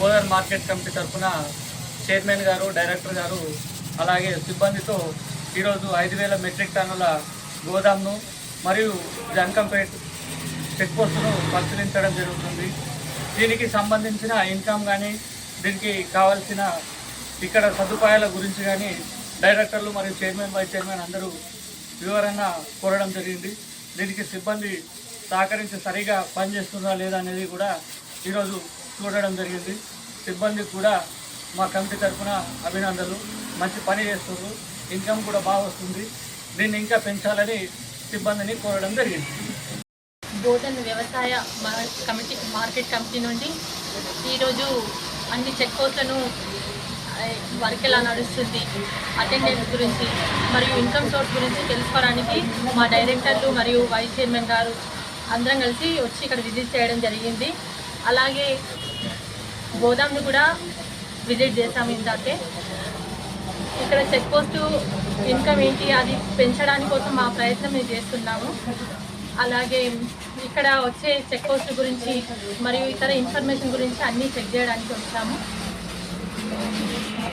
Godavari market committee తరఫున chairman గారు director గారు అలాగే సిబ్బందితో ఈరోజు ఐదు వేల మెట్రిక్ టన్నుల గోదాంను మరియు జంకంపేట్ చెక్ పోస్టును పరిశీలించడం జరుగుతుంది. దీనికి సంబంధించిన ఇన్కమ్ కానీ దీనికి కావాల్సిన ఇక్కడ సదుపాయాల గురించి కానీ డైరెక్టర్లు మరియు చైర్మన్ వైస్ చైర్మన్ అందరూ వివరంగా కోరడం జరిగింది. దీనికి సిబ్బంది సహకరించి సరిగా పనిచేస్తుందా లేదా అనేది కూడా ఈరోజు చూడడం జరిగింది. సిబ్బంది కూడా మా కమిటీ తరఫున అభినందనలు. మంచి పని చేస్తున్నారు. ఇన్కమ్ కూడా బాగా వస్తుంది. దీన్ని ఇంకా పెంచాలని సిబ్బందిని కోరడం జరిగింది. బోధన్ వ్యవసాయ కమిటీ మార్కెట్ కమిటీ నుండి ఈరోజు అన్ని చెక్ పోస్ట్లను వర్క్ ఎలా నడుస్తుంది అటెండెన్స్ గురించి మరియు ఇన్కమ్ సోర్స్ గురించి తెలుసుకోవడానికి మా డైరెక్టర్లు మరియు వైస్ చైర్మన్ గారు అందరం కలిసి వచ్చి ఇక్కడ విజిట్ చేయడం జరిగింది. అలాగే గోదాంను కూడా విజిట్ చేసాము ఇందాకే. ఇక్కడ చెక్ పోస్టు ఇన్కమ్ ఏంటి అది పెంచడానికి కోసం మా ప్రయత్నం మేము చేస్తున్నాము. అలాగే ఇక్కడ వచ్చే చెక్ పోస్ట్ గురించి మరియు ఇతర ఇన్ఫర్మేషన్ గురించి అన్నీ చెక్ చేయడానికి వచ్చాము.